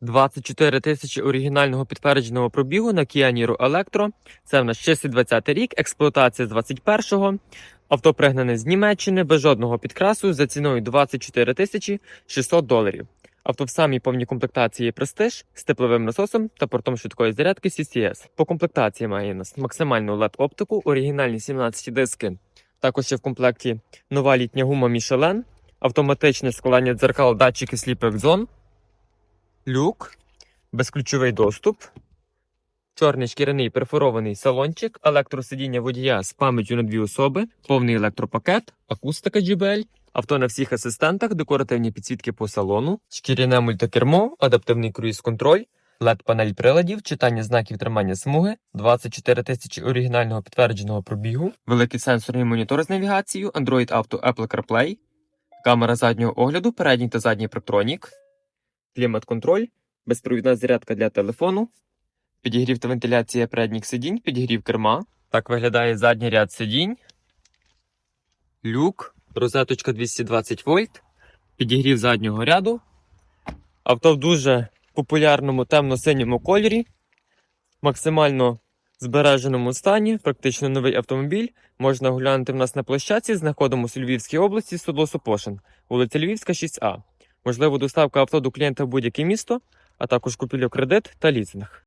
24 тисячі оригінального підтвердженого пробігу на Niro Electro. Це в нас 620 рік, експлуатація з 21-го. Авто пригнане з Німеччини без жодного підкрасу за ціною 24 тисячі 600 доларів. Авто в самій повній комплектації престиж з тепловим насосом та портом швидкої зарядки CCS. По комплектації має нас максимальну LED-оптику, оригінальні 17 диски. Також є в комплекті нова літня гума Michelin, автоматичне складання дзеркал, датчики сліпих зон, люк, безключовий доступ, чорний шкіряний перфорований салончик, електросидіння водія з пам'яттю на дві особи, повний електропакет, акустика JBL, авто на всіх асистентах, декоративні підсвітки по салону, шкіряне мультикермо, адаптивний круїз-контроль, LED-панель приладів, читання знаків тримання смуги, 24 тисячі оригінального підтвердженого пробігу, великий сенсорний монітор з навігацією, Android Auto Apple CarPlay, камера заднього огляду, передній та задній проктронік, клімат-контроль, безпровідна зарядка для телефону, підігрів та вентиляція передніх сидінь, підігрів керма. Так виглядає задній ряд сидінь, люк, розеточка 220 вольт, підігрів заднього ряду. Авто в дуже популярному темно-синьому кольорі, максимально збереженому стані, практично новий автомобіль. Можна оглянути в нас на площадці, знаходимося у Львівській області, село Сопошин, вулиця Львівська, 6А. Можливо, доставка авто до клієнта в будь-яке місто, а також купівля в кредит та лізинг.